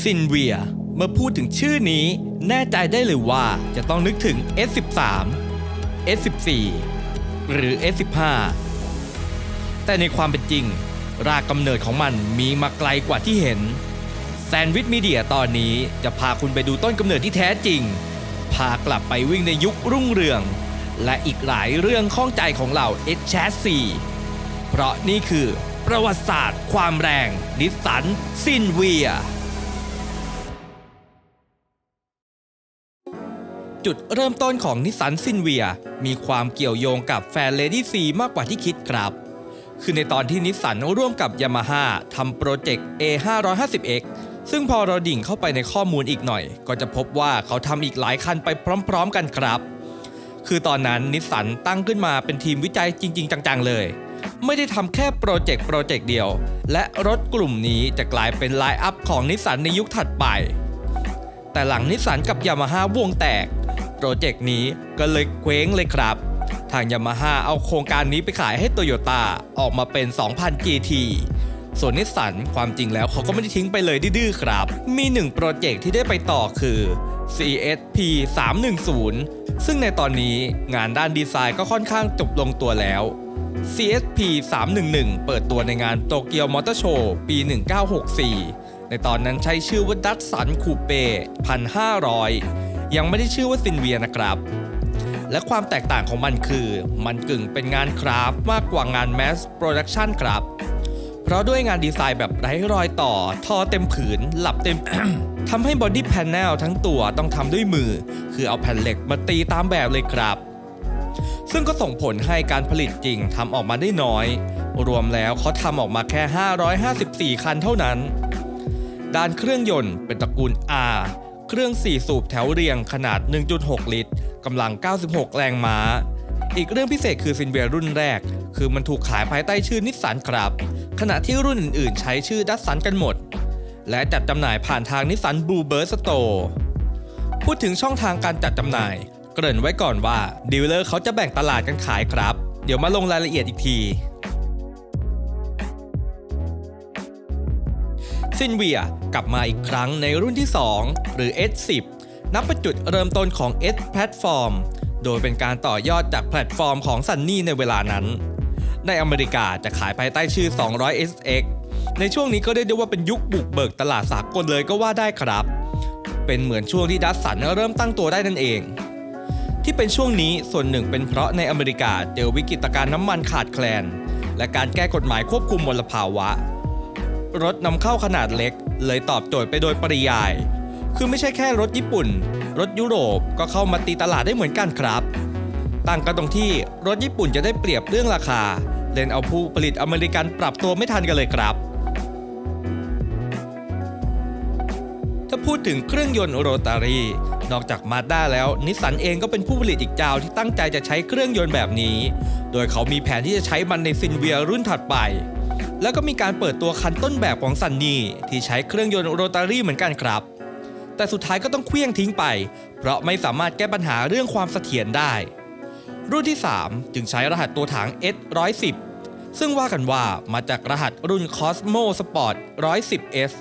ซินเวีย เมื่อพูดถึงชื่อนี้แน่ใจได้เลยว่าจะต้องนึกถึง S13 S14 หรือ S15 แต่ในความเป็นจริง รากกำเนิดของมันมีมาไกลกว่าที่เห็นแซนวิชมีเดียตอนนี้จะพาคุณไปดูต้นกำเนิดที่แท้จริง พากลับไปวิ่งในยุครุ่งเรือง และอีกหลายเรื่องข้องใจของเรา h อ h 4เพราะนี่คือประวัติศาสตร์ความแรงนิสสันซินเวีย จุดเริ่มต้นของนิสสันซินเวียมีความเกี่ยวโยงกับแฟนเลดี้ซีมากกว่าที่คิดครับ คือในตอนที่นิสสันร่วมกับยามาฮ่าทำโปรเจกต์ A550X ซึ่งพอเราดิ่งเข้าไปในข้อมูลอีกหน่อย ก็จะพบว่าเขาทำอีกหลายคันไปพร้อมๆกันครับ คือตอนนั้นนิสสันตั้งขึ้นมาเป็นทีมวิจัยจริง ๆ จังๆ เลย ไม่ได้ทำแค่โปรเจกต์โปรเจกต์เดียว และรถกลุ่มนี้จะกลายเป็นไลน์อัพของนิสสันในยุคถัดไป แต่หลังนิสสันกับยามาฮ่าวงแตก โปรเจกต์นี้ก็เลยเคว้งเลยครับ ทางยามาฮ่าเอาโครงการนี้ไปขายให้โตโยต้าออกมาเป็น 2000 GT ส่วนนิสสันความจริงแล้วเขาก็ไม่ได้ทิ้งไปเลยดื้อครับ มีหนึ่งโปรเจกต์ที่ได้ไปต่อคือ CSP 310ซึ่งในตอนนี้งานด้านดีไซน์ก็ค่อนข้างจบลงตัวแล้ว CSP 311เปิดตัวในงานโตเกียวมอเตอร์โชว์ปี 1964 ในตอนนั้นใช้ชื่อว่าดัตสันคูเป้1,500 ยังไม่ได้ชื่อว่าซินเวียนะครับ และความแตกต่างของมันคือ มันกึ่งเป็นงานคราฟมากกว่างานแมสโปรดักชันครับ เพราะด้วยงานดีไซน์แบบไร้รอยต่อ ทอเต็มผืน หลับเต็มทำให้บอดี้แพนเนลทั้งตัวต้องทำด้วยมือ คือเอาแผ่นเหล็กมาตีตามแบบเลยครับ ซึ่งก็ส่งผลให้การผลิตจริงทำออกมาได้น้อย รวมแล้วเขาทำออกมาแค่ 554 คันเท่านั้น ด้านเครื่องยนต์เป็นตระกูล R เครื่อง 4 สูบแถวเรียงขนาด 1.6 ลิตรกำลัง 96 แรงม้า อีกเรื่องพิเศษคือซินเวียรุ่นแรก คือมันถูกขายภายใต้ชื่อนิสสันครับ ขณะที่รุ่นอื่นๆ ใช้ชื่อดัสสันกันหมด และจัดจำหน่ายผ่านทางนิสสันบูเบิร์สโตร์พูดถึงช่องทางการจัดจำหน่าย เกริ่นไว้ก่อนว่าดีลเลอร์เขาจะแบ่งตลาดกันขายครับ เดี๋ยวมาลงรายละเอียดอีกที ซินเวียกลับมาอีกครั้งในรุ่นที่ 2 หรือ S10 นับเป็นจุดเริ่มต้นของ S Platform โดยเป็นการต่อยอดจากแพลตฟอร์มของซันนี่ในเวลานั้น ในอเมริกาจะขายภายใต้ชื่อ 200 SX ในช่วงนี้ก็เรียกว่าเป็นยุคบุกเบิกตลาดสากลเลยก็ว่าได้ครับ เป็นเหมือนช่วงที่ดัสสันเริ่มตั้งตัวได้นั่นเอง ที่เป็นช่วงนี้ส่วนหนึ่งเป็นเพราะในอเมริกาเจอวิกฤตการณ์น้ำมันขาดแคลน และการแก้กฎหมายควบคุมมลภาวะ รถนำเข้าขนาดเล็ก เลยตอบโจทย์ไปโดยปริยาย คือไม่ใช่แค่รถญี่ปุ่น รถยุโรปก็เข้ามาตีตลาดได้เหมือนกันครับ ต่างกันตรงที่รถญี่ปุ่นจะได้เปรียบเรื่องราคา เล่นเอาผู้ผลิตอเมริกันปรับตัวไม่ทันกันเลยครับ ถ้าพูดถึงเครื่องยนต์โรตารีนอกจากมาด้าแล้วนิสสันเองก็เป็นผู้ผลิตอีกเจ้าที่ตั้งใจจะใช้เครื่องยนต์แบบนี้ โดยเขามีแผนที่จะใช้มันในซินเวียรุ่นถัดไป แล้วก็มีการเปิดตัวคันต้นแบบของซันนี่ที่ใช้เครื่องยนต์โรตารี่เหมือนกันครับ แต่สุดท้ายก็ต้องเคลี้ยงทิ้งไป เพราะไม่สามารถแก้ปัญหาเรื่องความเสถียรได้ รุ่นที่ 3 จึงใช้รหัสตัวถัง S110 ซึ่งว่ากันว่ามาจากรหัสรุ่น Cosmo Sport 110S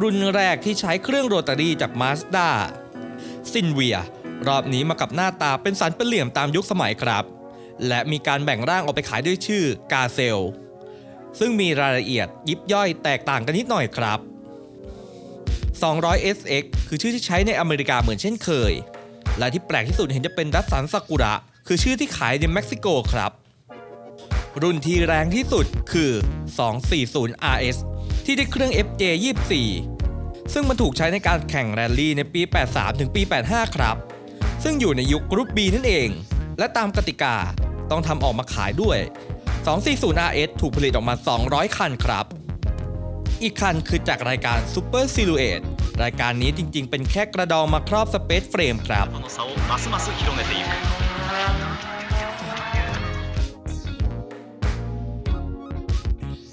รุ่นแรกที่ใช้เครื่องโรตารี่จาก Mazda ซินเวียรอบนี้มากับหน้าตาเป็นสันเป็นเหลี่ยมตามยุคสมัยครับ และมีการแบ่งร่างออกไปขายด้วยชื่อกาเซล ซึ่งมีรายละเอียดยิบย่อยแตกต่างกันนิดหน่อยครับ 200 SX คือชื่อที่ใช้ในอเมริกาเหมือนเช่นเคย และที่แปลกที่สุดเห็นจะเป็นดัสสันซากุระ คือชื่อที่ขายในเม็กซิโกครับ รุ่นที่แรงที่สุดคือ 240 RS ที่ได้เครื่อง FJ 24 ซึ่งมันถูกใช้ในการแข่งแรลลี่ในปี 83 ถึงปี 85 ครับ ซึ่งอยู่ในยุคกรุ๊ป B นั่นเอง และตามกติกาต้องทำออกมาขายด้วย 240RS ถูกผลิตออกมา 200 คันครับ อีกคันคือจากรายการ Super Silhouette รายการนี้จริงๆ เป็นแค่กระดองมาครอบสเปซเฟรมครับ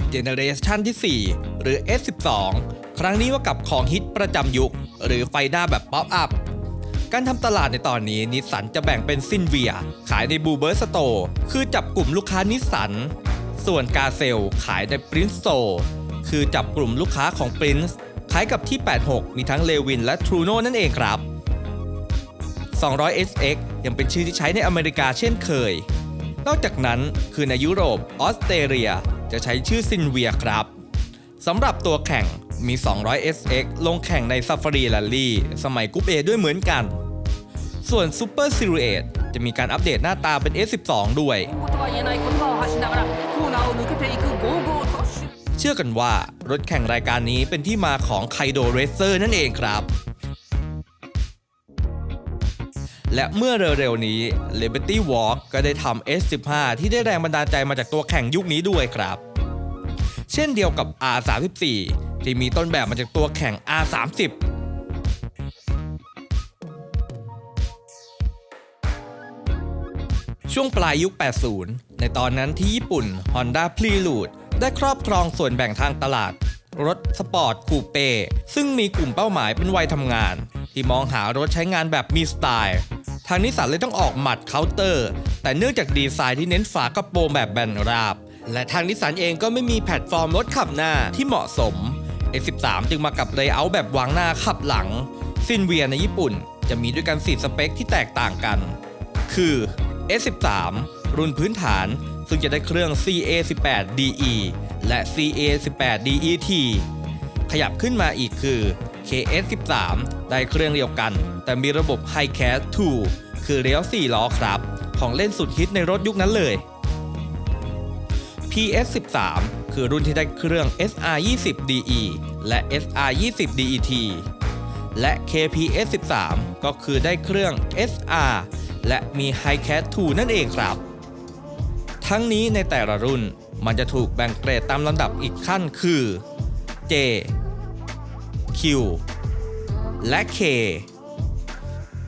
เจเนเรชันที่ 4 หรือ S12 ครั้งนี้ว่ากับของฮิตประจำยุค หรือไฟหน้าแบบป๊อปอัพ การทำตลาดในตอนนี้นิสสันจะแบ่งเป็นซินเวีย ขายในบูเบอร์สโตคือจับกลุ่มลูกค้านิสสัน ส่วนกาเซลขายในปรินซ์โซคือจับกลุ่มลูกค้าของปรินซ์ขายกับที่ 86 มีทั้งเลวินและทรูโนนั่นเองครับ 200 SX ยังเป็นชื่อที่ใช้ในอเมริกาเช่นเคย นอกจากนั้นคือในยุโรปออสเตรเลียจะใช้ชื่อซินเวียครับสำหรับตัวแข่ง มี 200 SX ลงแข่งใน Safari Rally สมัยกรุ๊ป A ด้วยเหมือนกัน ส่วน Super Silhouette จะมีการอัปเดตหน้าตาเป็น S12 ด้วย เชื่อกันว่ารถแข่งรายการนี้เป็นที่มาของ Kaido Racer นั่นเองครับและเมื่อเร็วๆนี้ Liberty Walk ก็ได้ทำ S15 ที่ได้แรงบันดาลใจมาจากตัวแข่งยุคนี้ด้วยครับ เช่นเดียวกับ R34 ที่มีต้นแบบมาจากตัวแข่ง R30 ช่วงปลายยุค 80 ในตอนนั้นที่ญี่ปุ่น Honda Prelude ได้ครอบครองส่วนแบ่งทางตลาด รถสปอร์ตคูเป้ซึ่งมีกลุ่มเป้าหมายเป็นวัยทำงาน ที่มองหารถใช้งานแบบมีสไตล์ ทางนิสสันเลยต้องออกหมัดเคาน์เตอร์ แต่เนื่องจากดีไซน์ที่เน้นฝากระโปรงแบบแบนราบ และทางนิสสันเองก็ไม่มีแพลตฟอร์มรถขับหน้าที่เหมาะสม X13 จึงมากับเลเยอร์แบบวางหน้าขับหลัง ซินเวียในญี่ปุ่น จะมีด้วยกัน 4 สเปคที่แตกต่างกัน คือ S13 รุ่นพื้นฐาน ซึ่งจะได้เครื่อง CA18DE และ CA18DET ขยับขึ้นมาอีกคือ KS13 ได้เครื่องเดียวกัน แต่มีระบบ High Cast 2คือเลี้ยว 4 ล้อครับ ของเล่นสุดฮิตในรถยุคนั้นเลย PS13 คือรุ่นที่ได้เครื่อง SR20DE และ SR20DET และ KPS13 ก็คือได้เครื่อง SR และมี High Cat 2นั่นเองครับ ทั้งนี้ในแต่ละรุ่นมันจะถูกแบ่งเกรดตามลำดับอีกขั้นคือ J Q และ K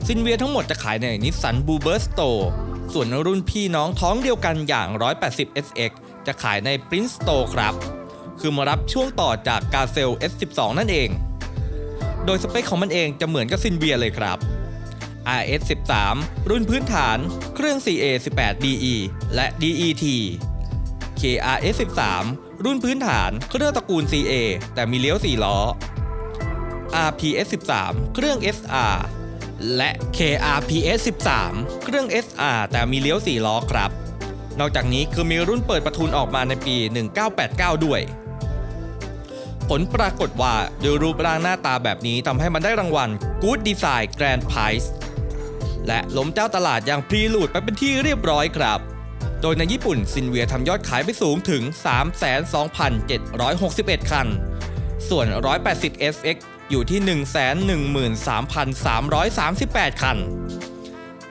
ซินเวียทั้งหมดจะขายในนิสสันบูเบอร์สโต ส่วนรุ่นพี่น้องท้องเดียวกันอย่าง 180 SX จะขายใน Prince Store ครับ คือมารับช่วงต่อจากกาเซล S12 นั่นเอง โดยสเปคของมันเองจะเหมือนกับซินเวียเลยครับ RS13 รุ่นพื้นฐาน เครื่อง CA18DE และ DET KRS13 รุ่นพื้นฐาน เครื่องตระกูล CA แต่มีเลี้ยว 4 ล้อ RPS13 เครื่อง SR และ KRPS13 เครื่อง SR แต่มีเลี้ยว 4 ล้อครับ นอกจากนี้คือมีรุ่นเปิดประทุนออกมาในปี 1989 ด้วย ผลปรากฏว่าดยรูปร่างหน้าตาแบบนี้ทำให้มันได้รางวัล Good Design Grand Prize และล้มเจ้าตลาดอย่างพรีลูดไปเป็นที่เรียบร้อยครับ โดยในญี่ปุ่นซินเวียทำยอดขายไปสูงถึง 32,761 คัน ส่วน 180 SX อยู่ที่ 113,338 คัน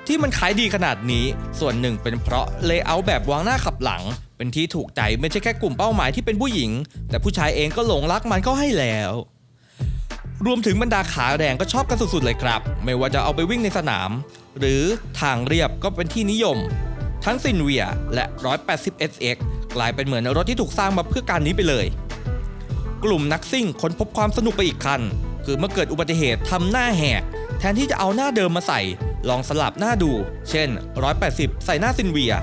ที่มันขายดีขนาดนี้ ส่วนหนึ่งเป็นเพราะเลเยอร์แบบวางหน้าขับหลัง เป็นที่ถูกใจไม่ใช่แค่กลุ่มเป้าหมายที่เป็นผู้หญิง แต่ผู้ชายเองก็หลงรักมันก็ให้แล้วรวมถึงบรรดาขาแรงก็ชอบกันสุดๆเลยครับ ไม่ว่าจะเอาไปวิ่งในสนาม หรือทางเรียบก็เป็นที่นิยม ทั้งซินเวียและ 180 SX กลายเป็นเหมือนรถที่ถูกสร้างมาเพื่อการนี้ไปเลย กลุ่มนักซิ่งค้นพบความสนุกไปอีกคัน คือเมื่อเกิดอุบัติเหตุทำหน้าแหก แทนที่จะเอาหน้าเดิมมาใส่ ลองสลับหน้าดู เช่น 180 ใส่หน้าซินเวีย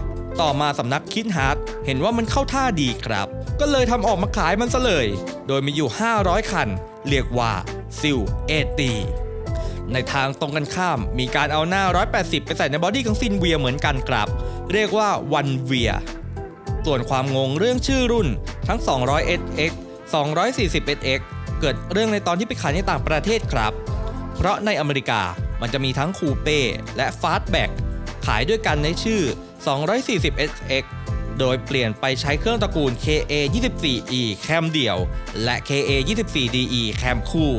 ต่อมาสำนักคิดฮาร์ดเห็นว่ามันเข้าท่าดีครับ ก็เลยทำออกมาขายมันซะเลย โดยมีอยู่ 500 คัน เรียกว่าซิลเอตีในทางตรงกันข้ามมีการเอาหน้า 180 ไปใส่ในบอดี้ของซินเวียเหมือนกันครับ เรียกว่าวันเวียส่วนความงงเรื่องชื่อรุ่นทั้ง 200 SX 240 SX เกิดเรื่องในตอนที่ไปขายในต่างประเทศครับ เพราะในอเมริกา มันจะมีทั้งคูเป้และฟาสต์แบ็กขายด้วยกันในชื่อ 240 SX โดยเปลี่ยนไปใช้เครื่องตระกูล KA 24E แคมเดี่ยว และ KA 24DE แคมคู่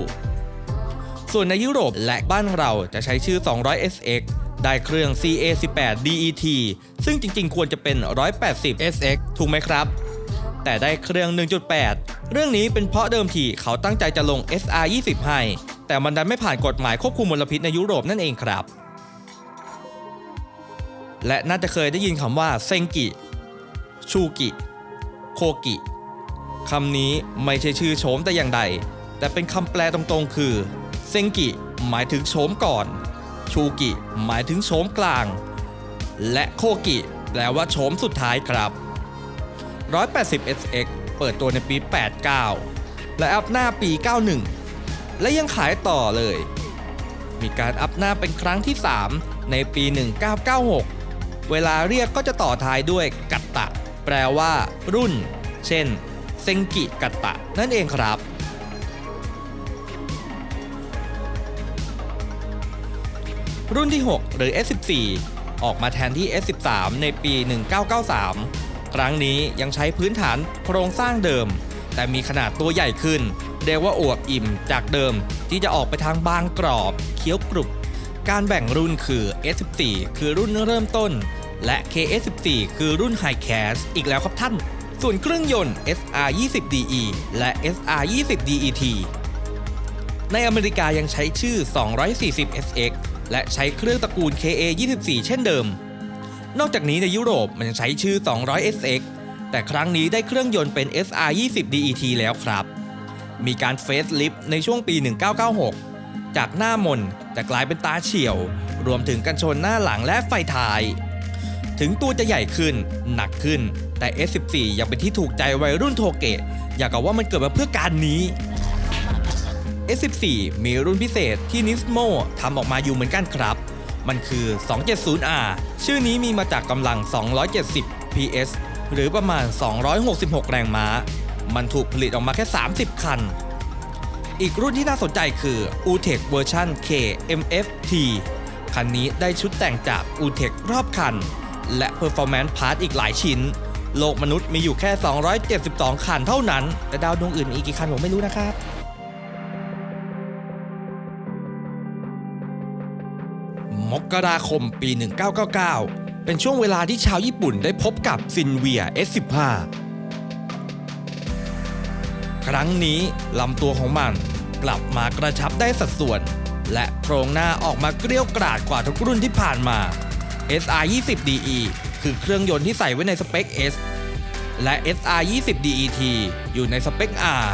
ส่วนในยุโรปและบ้านเราจะใช้ชื่อ 200 SX ได้เครื่อง CA18 DET ซึ่งจริงๆ ควรจะเป็น 180 SX ถูกไหมครับ แต่ได้เครื่อง 1.8 เรื่องนี้เป็นเพราะเดิมทีเขาตั้งใจจะลง SR20 ให้ แต่มันดันไม่ผ่านกฎหมายควบคุมมลพิษในยุโรปนั่นเองครับ และน่าจะเคยได้ยินคำว่าเซงกิ ชูกิ โคกิคำนี้ไม่ใช่ชื่อโฉมแต่อย่างใด แต่เป็นคำแปลตรงๆ คือ เซงกิ หมายถึงโฉมก่อน ชูกิ หมายถึงโฉมกลาง และโคกิ แปลว่าโฉมสุดท้ายครับ 180 SX เปิดตัวในปี 89 และอัพหน้าปี 91 และยังขายต่อเลย มีการอัพหน้าเป็นครั้งที่ 3 ในปี 1996 เวลาเรียกก็จะต่อท้ายด้วยกัตตะ แปลว่า รุ่น เช่น เซงกิกัตตะ นั่นเองครับรุ่นที่ 6 หรือ S14 ออกมาแทนที่ S13 ในปี 1993 ครั้งนี้ยังใช้พื้นฐานโครงสร้างเดิม แต่มีขนาดตัวใหญ่ขึ้นเรียกว่าอวบอิ่มจากเดิมที่จะออกไปทางบางกรอบเคี้ยวกรุบ การแบ่งรุ่นคือ S14 คือรุ่นเริ่มต้น และ KS14 คือรุ่น High Class อีกแล้วครับท่าน ส่วนเครื่องยนต์ SR20DE และ SR20DET ในอเมริกายังใช้ชื่อ 240SX และใช้เครื่องตระกูล KA24 เช่นเดิม นอกจากนี้ในยุโรปมันยังใช้ชื่อ 200SX แต่ครั้งนี้ได้เครื่องยนต์เป็น SR20DET แล้วครับ มีการเฟซลิฟในช่วงปี 1996 จากหน้ามนแต่กลายเป็นตาเฉียว รวมถึงกันชนหน้าหลังและไฟท้าย ถึงตัวจะใหญ่ขึ้น หนักขึ้น แต่ S14 ยังเป็นที่ถูกใจวัยรุ่นโทเกะ อยากกับว่ามันเกิดมาเพื่อการนี้ S14 มีรุ่นพิเศษที่ Nismo ทำออกมาอยู่เหมือนกันครับ มันคือ 270R ชื่อนี้มีมาจากกำลัง 270 PS หรือประมาณ 266 แรงม้า มันถูกผลิตออกมาแค่ 30 คัน อีกรุ่นที่น่าสนใจคือ UTEC เวอร์ชัน K MFT คันนี้ได้ชุดแต่งจาก UTEC รอบคัน และ Performance Part อีกหลายชิ้น โลกมนุษย์มีอยู่แค่ 272 คันเท่านั้น แต่ดาวดวงอื่นมีอีกกี่คันผมไม่รู้นะครับมกราคมปี 1999 เป็นช่วงเวลาที่ชาวญี่ปุ่นได้พบกับซินเวีย S15 ครั้งนี้ลำตัวของมันกลับมากระชับได้สัดส่วน และโครงหน้าออกมาเกลี้ยวกราดกว่าทุกรุ่นที่ผ่านมา SR20DE คือเครื่องยนต์ที่ใส่ไว้ในสเปค S และ SR20DET อยู่ในสเปค R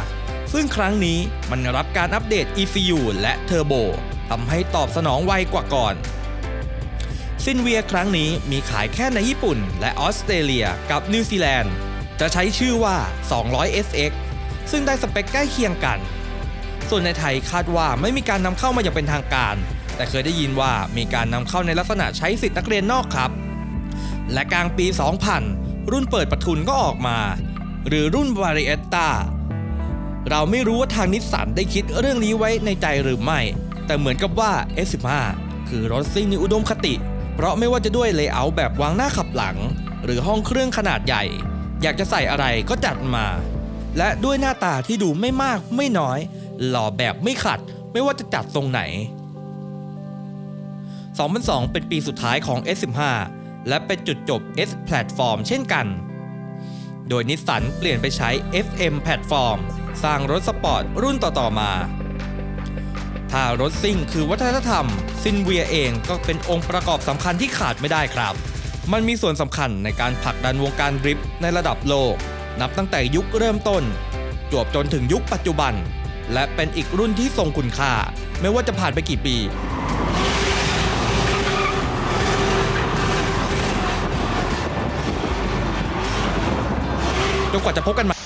ซึ่งครั้งนี้มันรับการอัปเดต ECU และเทอร์โบทำให้ตอบสนองไวกว่าก่อน ซินเวียครั้งนี้มีขายแค่ในญี่ปุ่น และออสเตรเลียกับนิวซีแลนด์ จะใช้ชื่อว่า 200SX ซึ่งได้สเปคใกล้เคียงกัน ส่วนในไทยคาดว่าไม่มีการนำเข้ามาอย่างเป็นทางการ แต่เคยได้ยินว่ามีการนำเข้าในลักษณะใช้สิทธินักเรียนนอกครับ และกลางปี 2000 รุ่นเปิดประทุนก็ออกมา หรือรุ่น v a r i e t t a เราไม่รู้ว่าทางนิสสันได้คิดเรื่องนี้ไว้ในใจหรือไม่ แต่เหมือนกับว่า S15 คือรถซิ่งในอุดมคติ เพราะไม่ว่าจะด้วยเลเยอร์แบบวางหน้าขับหลัง หรือห้องเครื่องขนาดใหญ่ อยากจะใส่อะไรก็จัดมา และด้วยหน้าตาที่ดูไม่มากไม่น้อย หล่อแบบไม่ขัด ไม่ว่าจะจัดทรงไหน 2002 เป็นปีสุดท้ายของ S15 และเป็นจุดจบ S Platform เช่นกัน โดยนิสสันเปลี่ยนไปใช้ FM Platform สร้างรถสปอร์ตรุ่นต่อๆมา ถ้ารถซิ่งคือวัฒนธรรม ซินเวียเองก็เป็นองค์ประกอบสำคัญที่ขาดไม่ได้ครับ มันมีส่วนสำคัญในการผลักดันวงการดริฟต์ในระดับโลก นับตั้งแต่ยุคเริ่มต้น จวบจนถึงยุคปัจจุบัน และเป็นอีกรุ่นที่ทรงคุณค่า ไม่ว่าจะผ่านไปกี่ปีจนกว่าจะพบกันใหม่